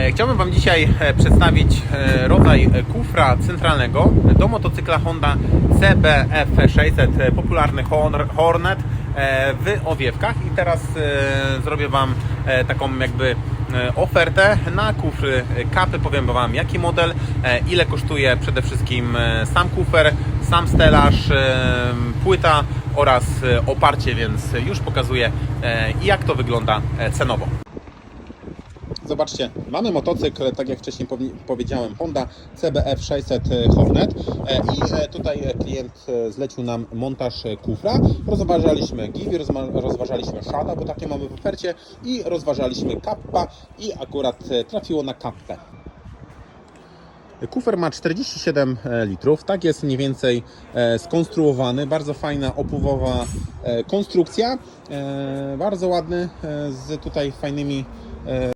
E, Chciałbym Wam dzisiaj e, przedstawić e, rodzaj kufra centralnego do motocykla Honda CBF600, e, popularny Hor- Hornet w owiewkach. I teraz zrobię Wam taką jakby ofertę na kufry kapy. Powiem Wam jaki model, ile kosztuje przede wszystkim sam kufer, sam stelaż, płyta oraz oparcie, więc już pokazuję jak to wygląda cenowo. Zobaczcie, mamy motocykl, tak jak wcześniej powi- powiedziałem, Honda CBF 600 Hornet. E, i e, tutaj e, klient e, zlecił nam montaż e, kufra. Rozważaliśmy Givi, rozważaliśmy Shada, bo takie mamy w ofercie. I rozważaliśmy Kappa i akurat e, trafiło na Kappę. Kufer ma 47 litrów, tak jest mniej więcej e, skonstruowany, bardzo fajna opływowa e, konstrukcja, e, bardzo ładny, e, z tutaj fajnymi e,